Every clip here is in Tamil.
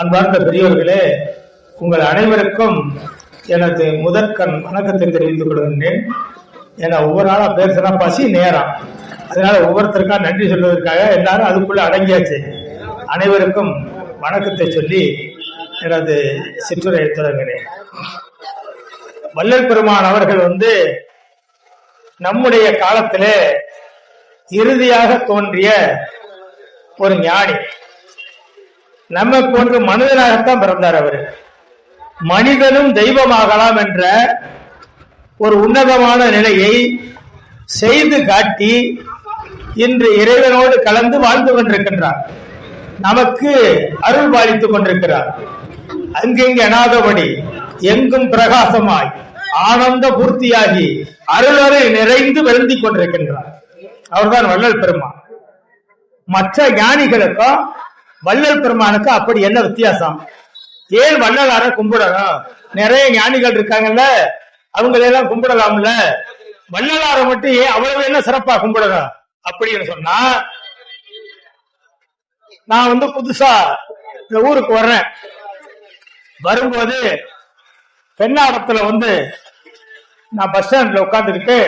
அன்பார்ந்த பெரியவர்களே உங்கள் அனைவருக்கும் எனது முதற்கண் வணக்கத்தை தெரிவித்துக் கொள்கின்றேன். ஏன்னா ஒவ்வொரு நாளா பேசுனா பசி நேரம் அதனால ஒவ்வொருத்தருக்கா நன்றி சொல்வதற்காக எல்லாரும் அதுக்குள்ள அடங்கியாச்சு. அனைவருக்கும் வணக்கத்தை சொல்லி எனது சிற்றுரையை தொடங்கினேன். வள்ளல் பெருமான் அவர்கள் வந்து நம்முடைய காலத்திலே இறுதியாக தோன்றிய ஒரு ஞானி. நம்ம போன்று மனிதனாகத்தான் பிறந்தார் அவர். மனிதனும் தெய்வமாகலாம் என்ற ஒரு உன்னதமான நிலையை செய்து காட்டி இன்று இறைவனோடு கலந்து வாழ்ந்து கொண்டிருக்கின்றார். நமக்கு அருள் பாலித்துக் கொண்டிருக்கிறார். அங்கெங்கு அனாதபடி எங்கும் பிரகாசமாய் ஆனந்த பூர்த்தியாகி அருளரை நிறைந்து விளந்திக் கொண்டிருக்கின்றார். அவர்தான் வள்ளல் பெருமா மற்ற ஞானிகளுக்கும் வள்ளல் பெருமானுக்கு அப்படி என்ன வித்தியாசம்? ஏன் வள்ளலார கும்பிடணும் நிறைய ஞானிகள் இருக்காங்கல்ல அவங்களெல்லாம் கும்பிடலாம்ல. வள்ளலார மட்டும் ஏன் அவ்வளவு என்ன சிறப்பா கும்பிடணும் அப்படின்னு சொன்னா நான் வந்து புதுசா இந்த ஊருக்கு வர்றேன். வரும்போது பெண்ணாடத்துல வந்து நான் பஸ் ஸ்டாண்ட்ல உட்காந்துருக்கு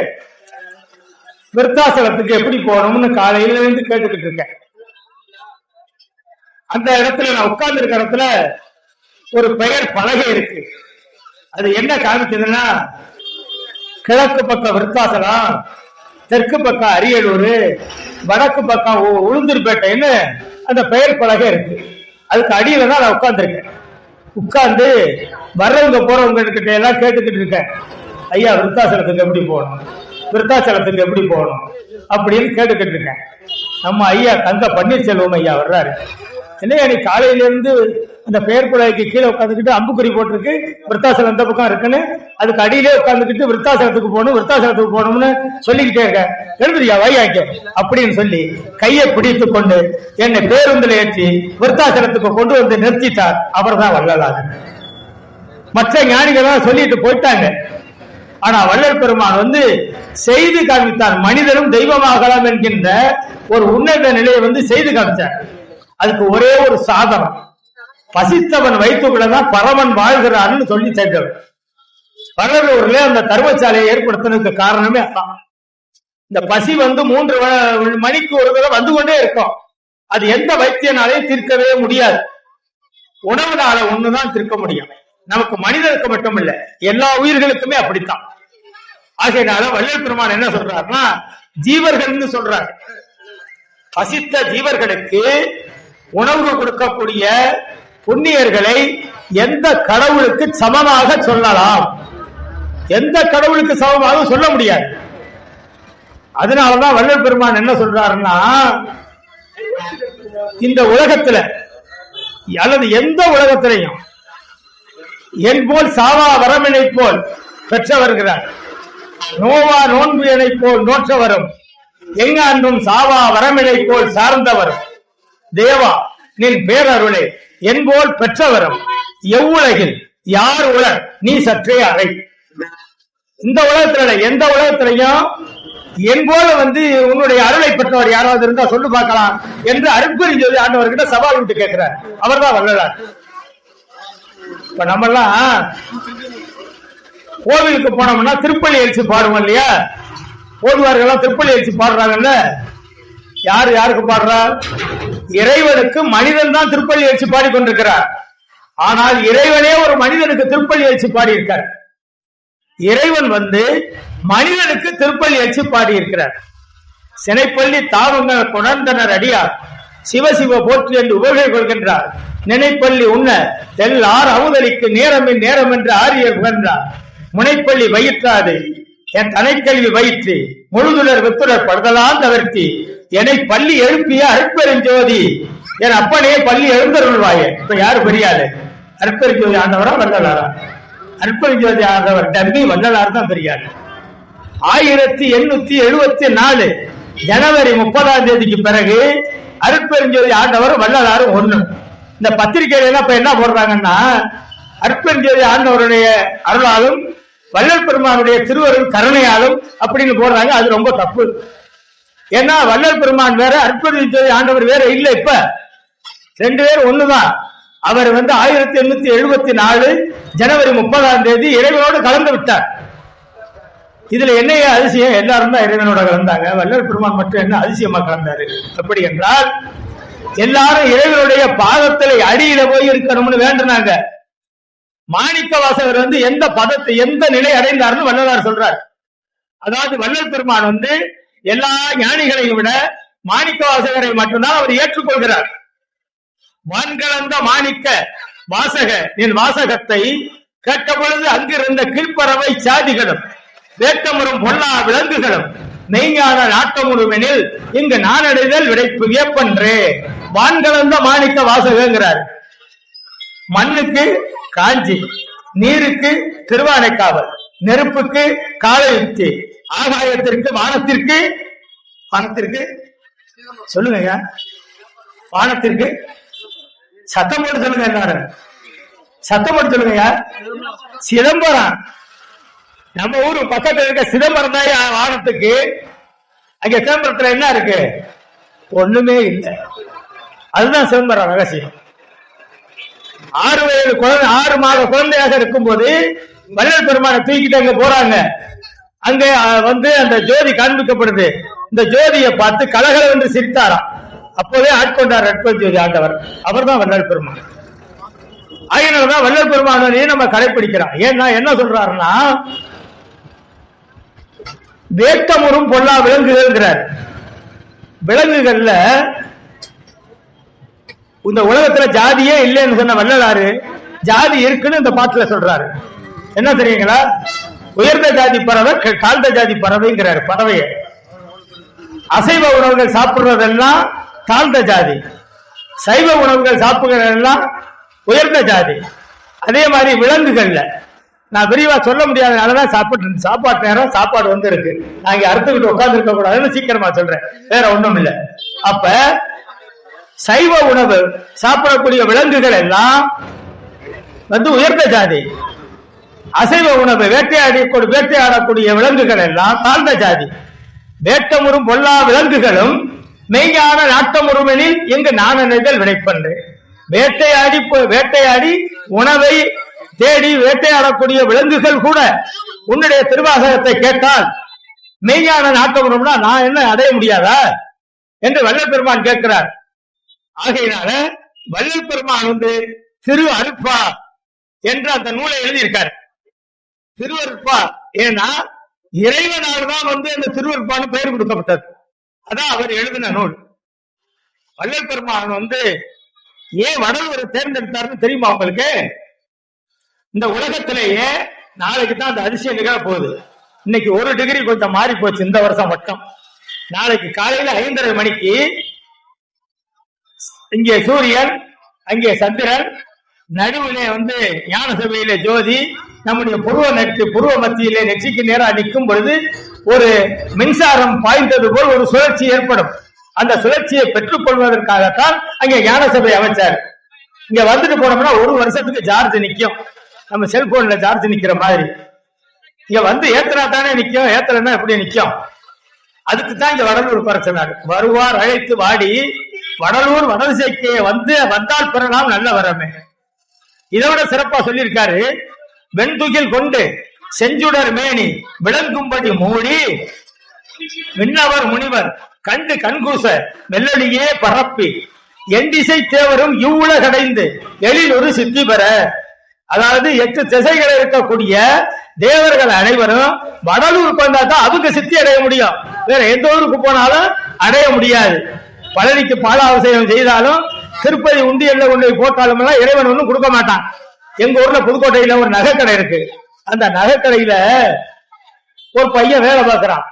விருத்தாசலத்துக்கு எப்படி போகணும்னு காலையில இருந்து கேட்டுக்கிட்டு இருக்கேன். அந்த இடத்துல நான் உட்கார்ந்து இருக்கிற இடத்துல ஒரு பெயர் பலகை இருக்கு. அது என்ன காமிச்சதுன்னா கிழக்கு பக்கம் விருத்தாசலம் தெற்கு பக்கம் அரியலூர் வடக்கு பக்கம் உ- உளுந்தூர்பேட்டைன்னு அந்த பெயர் பலகை இருக்கு. அதுக்கு அடியில தான் நான் உட்கார்ந்துருக்கேன். உட்கார்ந்து வர்றவங்க போறவங்க கிட்ட எல்லாம் கேட்டுக்கிட்டு இருக்கேன். ஐயா விருத்தாசலத்துக்கு எப்படி போகணும்? விருத்தாசலத்துக்கு எப்படி போகணும்? அப்படின்னு கேட்டுக்கிட்டு இருக்கேன். நம்ம ஐயா தங்க பன்னீர்செல்வம் ஐயா வர்றாரு. என்னையா நீ காலையிலேருந்து அந்த பெயர் குழாய்க்கு கீழே உட்காந்துக்கிட்டு அம்புக்குறி போட்டிருக்கு. விருத்தாசலம் அந்த பக்கம் இருக்குன்னு. அதுக்கு அடியிலே உட்காந்துக்கிட்டு விருத்தாசலத்துக்கு போகணும் விருத்தாசலத்துக்கு போகணும்னு சொல்லிக்கிட்டே இருக்க. எழுதுறியா வையாக்க அப்படின்னு சொல்லி கையை பிடித்து கொண்டு என்னை பேருந்துல ஏற்றி விருத்தாசலத்துக்கு கொண்டு வந்து நிறுத்திட்டார் அவர்தான் வள்ளலார். மற்ற ஞானிகள் சொல்லிட்டு போயிட்டாங்க. ஆனா வள்ளல் பெருமான் வந்து செய்து காமித்தார் மனிதனும் தெய்வமாகலாம் என்கின்ற ஒரு உன்னத நிலையை வந்து செய்து காமிச்சார். அதுக்கு ஒரே ஒரு சாதனம் பசித்தவன் வைத்துக்குள்ளதான் பரவன் வாழ்கிறான்னு சொல்லி சென்றவர் பரவலூர்ல அந்த தர்மசாலையை ஏற்படுத்தினதுக்கு காரணமே அதான். இந்த பசி வந்து மூன்று மணிக்கு ஒரு தடவை வந்து கொண்டே இருக்கும். அது எந்த வைத்தியனாலையும் தீர்க்கவே முடியாது. உணவுனால ஒண்ணுதான் தீர்க்க முடியும். நமக்கு மனிதனுக்கு மட்டும் இல்ல எல்லா உயிர்களுக்குமே அப்படித்தான். ஆகையினால வள்ளல் பெருமான் என்ன சொல்றாருன்னா ஜீவர்கள்னு சொல்றாரு. பசித்த ஜீவர்களுக்கு உணவு கொடுக்கக்கூடிய புண்ணியர்களை எந்த கடவுளுக்கு சமமாக சொல்லலாம்? எந்த கடவுளுக்கு சமமாக சொல்ல முடியாது. அதனாலதான் வள்ளல் பெருமான் என்ன சொல்றாருன்னா இந்த உலகத்துல அல்லது எந்த உலகத்திலையும் என் போல் சாவா வரமினை போல் பெற்றவர்கிறார் நோவா நோன்பு போல் நோற்றவரும் எங்காண்டும் சாவா வரமினை போல் சார்ந்தவரும். தேவா நின் பேரருளே என்போல் பெற்றவரும் எவ்வுலகில் யார் உலர்? நீ சற்றே அறை. இந்த உலகத்துல எந்த உலகத்திலையும் என் போல வந்து உன்னுடைய அருளை பெற்றவர் யாராவது இருந்தா சொல்லு பார்க்கலாம் என்று அருட்பெருஞ்சோதி ஆண்டவர்கிட்ட சவால் விட்டு கேட்கிறார். அவர்தான் வள்ளலார் இப்ப நம்ம எல்லாம் கோவிலுக்கு போனோம்னா திருப்பள்ளி எழுச்சி பாடுவோம் இல்லையா? ஓடுவார்கள் திருப்பள்ளி எழுச்சி பாடுறாங்கல்ல? யாரு யாருக்கு பாடுறா? இறைவனுக்கு மனிதன் தான் திருப்பள்ளி வச்சு பாடிக்கொண்டிருக்கிறார். ஆனால் இறைவனே ஒரு மனிதனுக்கு திருப்பள்ளி வச்சு பாடியிருக்கார். இறைவன் வந்து மனிதனுக்கு திருப்பள்ளி வச்சு பாடியிருக்கிறார். சினைப்பள்ளி தாவங்கள் கொணர்ந்தனர் அடியார் சிவசிவ போற்றி என்று உபகை கொள்கின்றார். நினைப்பள்ளி உண்ண தெல்லார் அவுதலிக்கு நேரமின் நேரம் என்று ஆரியர் புகழ்ந்தார். முனைப்பள்ளி வயிற்றாது என் தனைக்கல்வி வயிற்று முழுதுலர் வித்துலர் படுதலான் தவிர்த்தி என்னை பள்ளி எழுப்பிய அற்பெருஞ்சோதி என் அப்பனே பள்ளி எழுந்தருள்வாயே. இப்ப யாரு பெரியாரு அற்பெருஞ்சோதி ஆண்டவரா வள்ளலாரா? அற்பெருஞ்சோதி ஆண்டவர் டம்மி வள்ளலார் தான் பெரியார் ஆயிரத்தி எண்ணூத்தி எழுபத்தி நாலு ஜனவரி முப்பதாம் தேதிக்கு பிறகு அருட்பெருஞ்சோதி ஆண்டவர் வள்ளலாரும் ஒண்ணு. இந்த பத்திரிகையில எல்லாம் இப்ப என்ன போடுறாங்கன்னா அருட்பெருஞ்சோதி ஆண்டவருடைய அருளாலும் வள்ளல் பெருமானுடைய திருவருள் கருணையாலும் அப்படின்னு போடுறாங்க. அது ரொம்ப தப்பு. ஏன்னா வள்ளல் பெருமான் வேற அருட்பெருஞ்சோதி ஆண்டவர் வேற இல்ல இப்ப. ரெண்டு பேரும் ஒண்ணுதான். அவர் வந்து ஆயிரத்தி எண்ணூத்தி எழுபத்தி நாலு ஜனவரி முப்பதாம் தேதி இறைவனோடு கலந்து விட்டார். இதுல என்னைய அதிசயம்? எல்லாரும் தான் இறைவனோட கலந்தாங்க. வல்லல் பெருமான் மட்டும் என்ன அதிசயமா கலந்தாரு? அப்படி என்றால் எல்லாரும் இறைவனுடைய பாதத்துல அடியில போய் இருக்கணும்னு வேண்டுனாங்க. மாணிக்க வாசகர் வந்து எந்த பதத்தை எந்த நிலை அடைந்தார்னு வள்ளலார் சொல்றார். அதாவது வள்ளல் பெருமான் வந்து எல்லா ஞானிகளையும் விட மாணிக்க வாசகரை மட்டும்தான் அவர் ஏற்றுக்கொள்கிறார். வான்கலந்த மாணிக்க வாசக என் வாசகத்தை கேட்ட பொழுது அங்கிருந்த கீழ்ப்பறவை சாதிகளும் வேட்டமுறும் பொல்லா விலங்குகளும் மெய்ஞான முழுமெனில் இங்கு நானடைதல் விடைப்பு வியப்பன்றே வான்கலந்த மாணிக்க வாசகங்கிறார். மண்ணுக்கு காஞ்சி நீருக்கு திருவானைக்காவல் நெருப்புக்கு காலயுக்தி ஆகாயத்திற்கு வானத்திற்கு வானத்திற்கு சொல்லுங்க வானத்திற்கு சத்தம் போட்டு சொல்லுங்க எல்லாரும். சத்தம் போட்டு சொல்லுங்க சிதம்பரம். நம்ம ஊரு பக்கத்துல இருக்க சிதம்பரம் தான் வானத்துக்கு. அங்க சிதம்பரத்துல என்ன இருக்கு? ஒண்ணுமே இல்லை. அதுதான் சிதம்பரம் ரகசியம். ஆறு வயது குழந்தை ஆறு மாத குழந்தையாக இருக்கும்போது மனித பெருமான தூக்கிட்டு அங்க போறாங்க. அங்க வந்து அந்த ஜோதி காண்பிக்கப்படுது. இந்த ஜோதியை பார்த்து கலகல என்று சிரித்தாராம் அப்போதே ஆட்கொண்டார் நட்பல் ஜோதி ஆண்டவர். அவர்தான் வள்ளல் பெருமான். தான் வள்ளல் பெருமானே நம்ம கடைபிடிக்கிறோம் ஏன்னா என்ன சொல்றாருன்னா வேட்டமுறும் பொல்லா விலங்குகள்ங்கிறார். விலங்குகள்ல இந்த உலகத்துல ஜாதியே இல்லைன்னு சொன்ன வள்ளலாரு ஜாதி இருக்குன்னு இந்த பாட்டுல சொல்றாரு. என்ன தெரியுங்களா? உயர்ந்த ஜாதி பறவை தாழ்ந்த ஜாதி பறவைங்கிறாரு பறவைய. அசைவ உணவுகள் சாப்பிடுறதெல்லாம் தாழ்ந்த ஜாதி. சைவ உணவுகள் சாப்பிடுறதெல்லாம் உயர்ந்த ஜாதி. அதே மாதிரி விலங்குகள்ல. நான் விரிவா சொல்ல முடியாதனாலதான் சாப்பிட்டு சாப்பாட்டு நேரம் சாப்பாடு வந்து இருக்கு நான் இங்க அறுத்துக்கிட்டு உட்கார்ந்து இருக்க கூடாதுன்னு சீக்கிரமா சொல்றேன். வேற ஒண்ணும் இல்ல. அப்ப சைவ உணவு சாப்பிடக்கூடிய விலங்குகள் எல்லாம் வந்து உயர்ந்த ஜாதி. அசைவ உணவு வேட்டையாடி வேட்டையாடக்கூடிய விலங்குகள் எல்லாம் தாழ்ந்த ஜாதி. வேட்டமுறும் பொல்லா விலங்குகளும் மெய்யான நாட்டமுறுவனில் இங்கு நாணனைதல் விடைப்பன்று வேட்டையாடி போ- வேட்டையாடி உணவை தேடி வேட்டையாடக்கூடிய விலங்குகள் கூட உன்னுடைய திருவாசகத்தை கேட்டால் மெய்யான நாட்டமுறும்னா நான் என்ன அடைய முடியாதா? என்று வள்ளல் பெருமான் கேட்கிறார். ஆகையினால வள்ளல் பெருமான் வந்து திரு அருப்பா என்று அந்த நூலை எழுதியிருக்காரு. திருவருப்பா ஏன்னா இறைவனால் தான் வந்து அந்த திருவருப்பான்னு பெயர் கொடுக்கப்பட்டது. அதான் அவர் எழுதின நூல். வள்ளல் பெருமான் வந்து ஏன் வடலூரை தேர்ந்தெடுத்தாருன்னு தெரியுமா உங்களுக்கு? இந்த உலகத்திலேயே நாளைக்கு தான் அந்த அதிசயம் நிகழ போகுது. இன்னைக்கு ஒரு டிகிரி கொஞ்சம் மாறி போச்சு இந்த வருஷம் மட்டும். நாளைக்கு காலையில ஐந்தரை மணிக்கு இங்கே சூரியன் அங்கே சந்திரன் நடுவிலே வந்து ஞான சபையில ஜோதி நம்முடைய புருவ நெற்றி புருவ மத்தியிலே நெற்றிக்கு நேரா நிற்கும் பொழுது ஒரு மின்சாரம் பாய்ந்தது போல் ஒரு சுழற்சி ஏற்படும். அந்த சுழற்சியை பெற்றுக் கொள்வதற்காகத்தான் அங்கே ஞான சபை அமைச்சார். இங்க வந்துட்டு போனோம்னா ஒரு வருஷத்துக்கு சார்ஜ் நிக்கும். நம்ம செல்போன்ல சார்ஜ் நிக்கிற மாதிரி. இங்க வந்து ஏத்துனா தானே நிக்கும் ஏத்தலைன்னா எப்படி நிக்கும்? அதுக்கு தான் இங்க வடலூர் பிரச்சனை. வருவார் அழைத்து வாடி வடலூர் வடதிசைக்கு வந்து வந்தால் பிறனாம் நல்ல வரமே இதோட சிறப்பா சொல்லியிருக்காரு. வெண்துகில் கொண்டு செஞ்சுடர் மேனி விளங்கும்படி மூடி. விண்ணவர் முனிவர் கண்டு கண்கூச மெல்லடியே பரப்பி. எண்டிசை தேவரும் இவ்வுலகடைந்து எழில் ஒரு சித்தி பெற. அதாவது எட்டு திசைகள் இருக்கக்கூடிய தேவர்கள் அனைவரும் வடலூருக்கு வந்தா தான் அவங்க சித்தி அடைய முடியும். வேற எந்த ஊருக்கு போனாலும் அடைய முடியாது. பழனிக்கு பாலாபிஷேகம் செய்தாலும் திருப்பதி உண்டியல்ல கொண்டு போய் போட்டாலும் இறைவன் ஒன்றும் கொடுக்க மாட்டான். எங்க ஊர்ல புதுக்கோட்டையில ஒரு நகைக்கடை இருக்கு. அந்த நகைக்கடையில ஒரு பையன் வேலை பார்க்கறான்.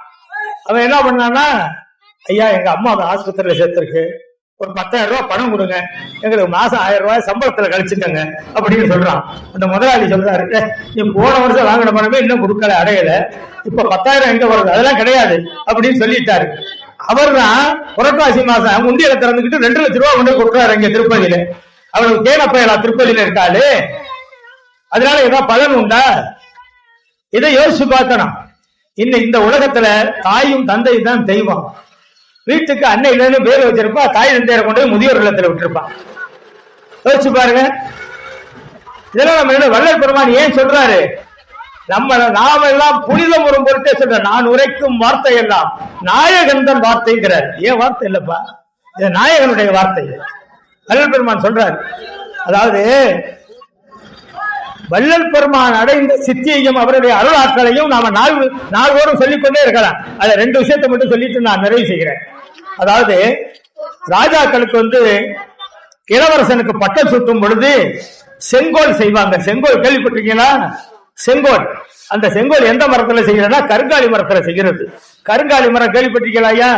அவன் என்ன பண்ணான்னா ஐயா எங்க அம்மா அந்த ஆஸ்பத்திரியில சேர்த்திருக்கு. ஒரு பத்தாயிரம் ரூபாய் பணம் கொடுங்க. எங்களுக்கு மாசம் ஆயிரம் ரூபாய் சம்பளத்துல கழிச்சுக்கங்க அப்படின்னு சொல்றான். அந்த முதலாளி சொல்றாரு நீ போன வருஷம் வாங்கின பணமே இன்னும் கொடுக்கல அடையல. இப்ப பத்தாயிரம் எங்க வருது? அதெல்லாம் கிடையாது அப்படின்னு சொல்லிட்டாரு. அவர் தான் புரட்டாசி மாசம் முந்தியில திறந்துக்கிட்டு ரெண்டு லட்சம் ரூபாய் கொண்டு கொடுக்குறாரு இங்க திருப்பதியில. அவருக்கு கேன பயலா திருப்பதியில இருக்காளு. அதனால ஏதோ பலன் உண்டா? இதை யோசிச்சு பார்க்கணும். இன்னும் இந்த உலகத்துல தாயும் தந்தையும் தான் தெய்வம். வீட்டுக்கு அன்னை இல்லைன்னு பேர் வச்சிருப்பா தாய் தந்தையரை கொண்டு போய் முதியோர் இல்லத்துல விட்டுருப்பான் யோசிச்சு பாருங்க. இதெல்லாம் நம்ம என்ன வள்ளல் பெருமான் ஏன் சொல்றாரு? நம்ம நாம எல்லாம் புனிதம் ஒரு பொருட்டே சொல்ற நான் உரைக்கும் வார்த்தை எல்லாம் நாயகன் தான் வார்த்தைங்கிறார். ஏன் வார்த்தை இல்லப்பா? இது நாயகனுடைய வார்த்தை. வள்ளல் பெருமான் சொல்றாரு. அதாவது வள்ளல் பெருமான் அடைந்த சித்தியையும் அவருடைய அருளாற்றலையும் நாம நாள் நாள்தோறும் சொல்லிக்கொண்டே இருக்கலாம். அதை ரெண்டு விஷயத்தை மட்டும் சொல்லிட்டு நான் நிறைவு செய்கிறேன். அதாவது ராஜாக்களுக்கு வந்து இளவரசனுக்கு பட்டம் சுட்டும் பொழுது செங்கோல் செய்வாங்க. செங்கோல் கேள்விப்பட்டிருக்கீங்களா? செங்கோல். அந்த செங்கோல் எந்த மரத்துல செய்யறதுன்னா கருங்காலி மரத்துல செய்கிறது. கருங்காலி மரம் கேள்விப்பட்டிருக்கீங்களா ஐயா?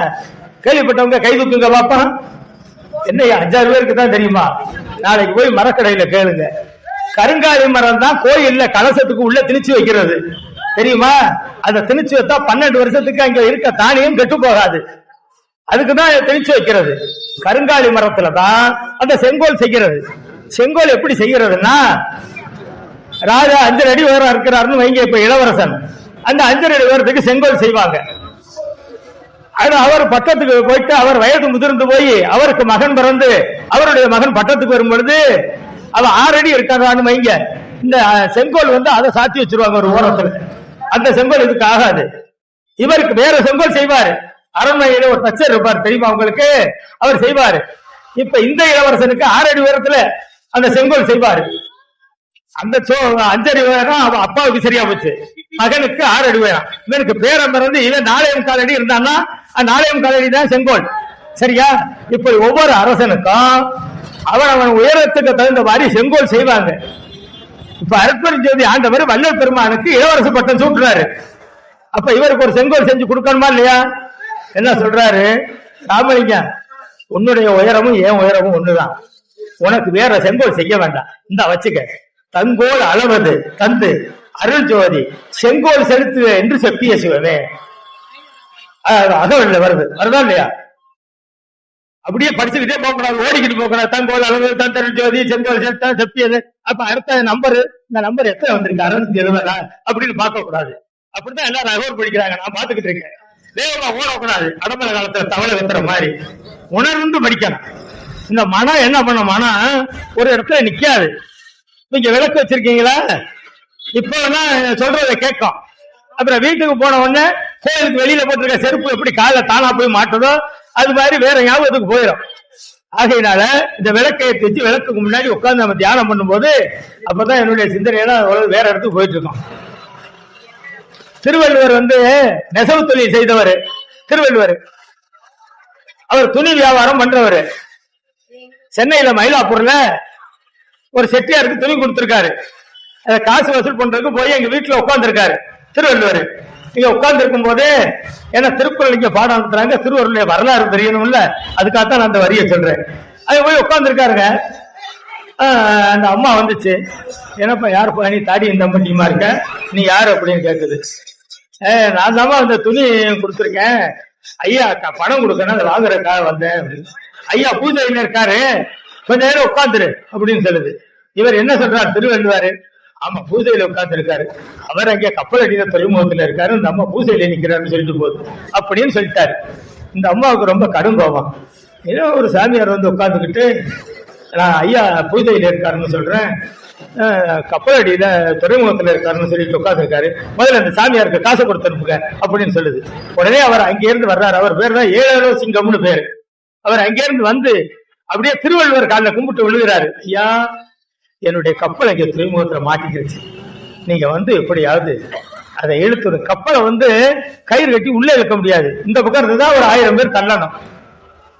கேள்விப்பட்டவங்க கை தூக்குங்க பாப்பா. என்ன அஞ்சாறு பேருக்கு தான் தெரியுமா? நாளைக்கு போய் மரக்கடையில கேளுங்க. கருங்காலி மரம் தான் கோயில்ல கலசத்துக்கு உள்ள திணிச்சு வைக்கிறது. தெரியுமா? அந்த திணிச்சு வைத்தா பன்னெண்டு வருஷத்துக்கு அங்க இருக்க தானியம் கெட்டு போகாது. அதுக்கு தான் திணிச்சு வைக்கிறது. கருங்காலி மரத்துல தான் அந்த செங்கோல் செய்கிறது. செங்கோல் எப்படி செய்கிறதுன்னா ராஜா அஞ்சு அடி உயரம் இருக்கிறாருன்னு வைங்க இப்ப இளவரசன். அந்த அஞ்சு அடி உயரத்துக்கு செங்கோல் செய்வாங்க. அது அவர் பட்டத்துக்கு போயிட்டு அவர் வயது முதிர்ந்து போய் அவருக்கு மகன் பிறந்து அவருடைய மகன் பட்டத்துக்கு வரும் பொழுது அவன் ஆறு அடி இருக்கான்னு வைங்க. இந்த செங்கோல் வந்து அதை சாத்தி வச்சிருவாங்க ஒரு ஓரத்துல. அந்த செங்கோல் இதுக்கு ஆகாது. இவருக்கு வேற செங்கோல் செய்வாரு. அரண்மனையில ஒரு தச்சர் இருப்பார் தெரியுமா உங்களுக்கு? அவர் செய்வாரு. இப்ப இந்த இளவரசனுக்கு ஆறு அடி உயரத்துல அந்த செங்கோல் செய்வாரு. அந்த சோ அஞ்சடி உயரம் அவன் அப்பாவுக்கு சரியா போச்சு. மகனுக்கு ஆறு அடி உயரம். இவனுக்கு பேரம் பிறந்து இவன் நாளையம் காலடி இருந்தான்னா நாளையம் காலடி தான் செங்கோல். சரியா? இப்படி ஒவ்வொரு அரசனுக்கும் அவன் அவன் உயரத்துக்கு தகுந்த மாதிரி செங்கோல் செய்வாங்க. இப்ப அருட்பெரும் ஜோதி ஆண்டவர் வல்லல் பெருமானுக்கு இளவரசு பட்டம் சூட்டுறாரு அப்ப இவருக்கு ஒரு செங்கோல் செஞ்சு கொடுக்கணுமா இல்லையா? என்ன சொல்றாரு? ராமலிங்க உன்னுடைய உயரமும் என் உயரமும் ஒண்ணுதான். உனக்கு வேற செங்கோல் செய்ய வேண்டாம். இந்த வச்சுக்க. தங்கோல் அளவது தந்து அருள் ஜோதி செங்கோல் செலுத்துவே என்று செப்பிய சிவமே அஹ் அகவல்ல வருது. வருதா இல்லையா? அப்படியே படிச்சுக்கிட்டே போகக்கூடாது ஓடிக்கிட்டு போகக்கூடாது தங்கோல் அளவு தந்தருள் ஜோதி செங்கோல் செலுத்த செப்பியது அப்ப அடுத்த நம்பர் இந்த நம்பர் எத்தனை வந்திருக்கு? அறுநூத்தி எழுபதா? அப்படின்னு பார்க்க கூடாது. அப்படிதான் எல்லாரும் அகோர் படிக்கிறாங்க. நான் பாத்துக்கிட்டு இருக்கேன். வேகமா ஓடக்கூடாது. அடம்பல காலத்துல தவளை வெத்துற மாதிரி. உணர்ந்து படிக்கணும். இந்த மனம் என்ன பண்ண மனம் ஒரு இடத்துல நிக்காது. நீங்க விளக்கு வச்சிருக்கீங்களா? இப்போ நான் சொல்றதை கேட்கும். அப்புறம் வீட்டுக்கு போன உடனே கோயிலுக்கு வெளியில போட்டிருக்க செருப்பு எப்படி காலைல தானா போய் மாட்டுதோ அது மாதிரி வேற ஞாபகத்துக்கு போயிடும் ஆகையினால இந்த விளக்கை ஏத்தி விளக்குக்கு முன்னாடி உட்காந்து நம்ம தியானம் பண்ணும்போது அப்பதான் என்னுடைய சிந்தனையெல்லாம் வேற இடத்துக்கு போயிட்டு இருக்கோம். திருவள்ளுவர் வந்து நெசவு தொழில் செய்தவர். திருவள்ளுவர். அவர் துணி வியாபாரம் பண்றவர். சென்னையில மயிலாப்பூர்ல ஒரு செட்டியாருக்கு துணி கொடுத்திருக்காரு. அதை காசு வசூல் பண்றதுக்கு போய் எங்க வீட்டுல உட்காந்துருக்காரு திருவள்ளுவர். இங்க உட்கார்ந்து இருக்கும் போது ஏன்னா திருக்குறள் இங்க பாடம் நடத்துறாங்க திருவருளுடைய வரலாறு தெரியணும்ல? அதுக்காகத்தான் நான் அந்த வரியை சொல்றேன். அது போய் உட்கார்ந்துருக்காருங்க. அந்த அம்மா வந்துச்சு. என்னப்பா யாருப்பா நீ தாடி இந்த பண்ணியுமா இருக்க நீ யாரு அப்படின்னு கேக்குது. ஏ நான் தாம்மா அந்த துணி கொடுத்துருக்கேன். ஐயா பணம் கொடுக்கணும் அதை வாங்குறக்காக வந்தேன் ஐயா பூஜையில இருக்காரு. கொஞ்ச நேரம் உட்காந்துரு அப்படின்னு சொல்லுது. இவர் என்ன சொல்றார்? திருவள்ளுவாரு ஆமா பூஜையில உட்கார்ந்து இருக்காரு அவர் அங்கே கப்பல் அடிக்கிற துறைமுகத்துல இருக்காரு. இந்த அம்மா பூஜையில நிக்கிறாருன்னு சொல்லிட்டு போகுது. அப்படின்னு சொல்லிட்டாரு. இந்த அம்மாவுக்கு ரொம்ப கடும் கோபம். ஏதோ ஒரு சாமியார் வந்து உட்காந்துக்கிட்டு நான் ஐயா பூஜையில இருக்காருன்னு சொல்றேன். கப்பல் அடியில துறைமுகத்துல இருக்காருன்னு சொல்லிட்டு உட்காந்துருக்காரு முதல்ல அந்த சாமியாருக்கு காசு கொடுத்து அனுப்புங்க அப்படின்னு சொல்லுது. உடனே அவர் அங்கிருந்து வர்றாரு. அவர் பேர் தான் ஏழோ சிங்கம்னு பேரு. அவர் அங்கிருந்து வந்து அப்படியே திருவள்ளுவர் காலில் கும்பிட்டு விழுகிறாரு. ஐயா என்னுடைய கப்பலை இங்கே துறைமுகத்துல மாட்டிக்கிருச்சு. நீங்க வந்து எப்படியாவது அதை இழுத்து கப்பலை வந்து கயிறு கட்டி உள்ளே இழுக்க முடியாது. இந்த பக்கம் இருந்துதான் ஒரு ஆயிரம் பேர் தள்ளணும்.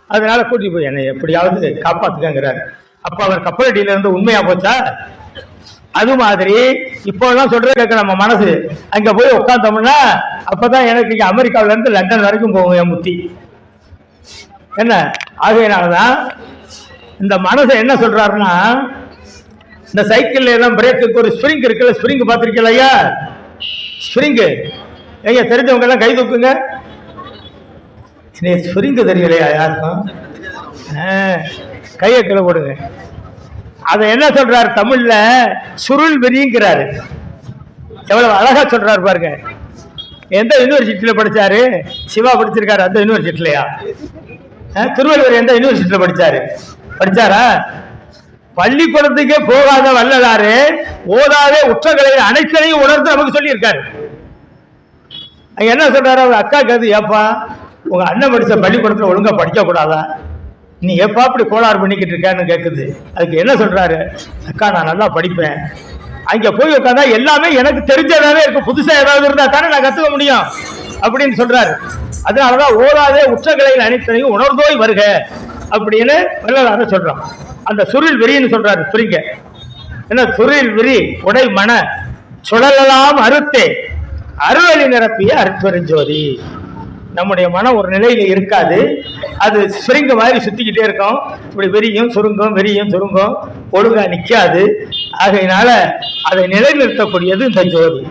அதனால கூட்டி போய் என்னை எப்படியாவது காப்பாத்துக்கங்கிறாரு அப்ப அவர் கப்பலடியில இருந்து உண்மையா போச்சா? அது மாதிரி இப்போ எல்லாம் சொல்றது கேட்க நம்ம மனசு. அங்க போய் உட்காந்தோம்னா அப்பதான் எனக்கு இங்க அமெரிக்காவில இருந்து லண்டன் வரைக்கும் போகும் என் முத்தி என்ன? ஆகையினாலதான் இந்த மனசை என்ன சொல்றாருன்னா இந்த சைக்கிள்ல எல்லாம் பிரேக்குக்கு ஒரு ஸ்ப்ரிங் இருக்குல்ல ஸ்ப்ரிங் பார்த்திருக்கீங்களா ஐயா? ஸ்ப்ரிங்கு ஐயா தெரிஞ்சவங்க எல்லாம் கை தூக்குங்க. ஸ்ப்ரிங்கு தெரியலையா யாருக்கும்? ஆ, கையை கிளை போடுங்க. அதை என்ன சொல்றாரு தமிழ்ல? சுருள் விரிங்கிறாரு. எவ்வளவு அழகா சொல்றாரு பாருங்க. எந்த யூனிவர்சிட்டியில படிச்சாரு? சிவா படிச்சிருக்காரு அந்த யூனிவர்சிட்டிலையா திருவள்ளுவர் எந்த யூனிவர்சிட்டியில படிச்சாரு? படிச்சாரா? பள்ளிக்கூடத்துக்கே போகாத வல்லலாறு ஓதாதே உற்றங்களை அனைத்தனையும் உணர்ந்து நமக்கு சொல்லியிருக்காரு. அங்க என்ன சொல்றாரு? அவர் அக்கா கேது ஏப்பா உங்க அண்ணன் படிச்ச பள்ளிக்கூடத்தில் ஒழுங்கா படிக்க கூடாதா நீ எப்பா இப்படி கோளாறு பண்ணிக்கிட்டு இருக்கேன்னு கேட்குது அதுக்கு என்ன சொல்றாரு? அக்கா நான் நல்லா படிப்பேன். அங்க போய் உட்காந்தா எல்லாமே எனக்கு தெரிஞ்சதாவே இருக்கு புதுசா ஏதாவது இருந்தா தானே நான் கத்துக்க முடியும். அப்படின்னு சொல்றாரு. அதனாலதான் ஓதாதே உச்சகலையில் அனைத்தனையும் உணர்ந்தோய் வருக அப்படின்னு வள்ளலார சொல்றான் அந்த சுருள் விரின்னு சொல்றாரு புரிங்க என்ன சுருள் விரி? உடை மன சுழலலாம் அறுத்தே. அருளி நிரப்பிய அற்பெருஞ்சோதி நம்முடைய மனம் ஒரு நிலையில இருக்காது. அது சுருங்க மாதிரி சுத்திக்கிட்டே இருக்கும். இப்படி வெறியும் சுருங்கும் வெறியும் சுருங்கும். ஒழுங்கா நிக்காது. ஆகையினால அதை நிலைநிறுத்தக்கூடியது இந்த ஜோதி.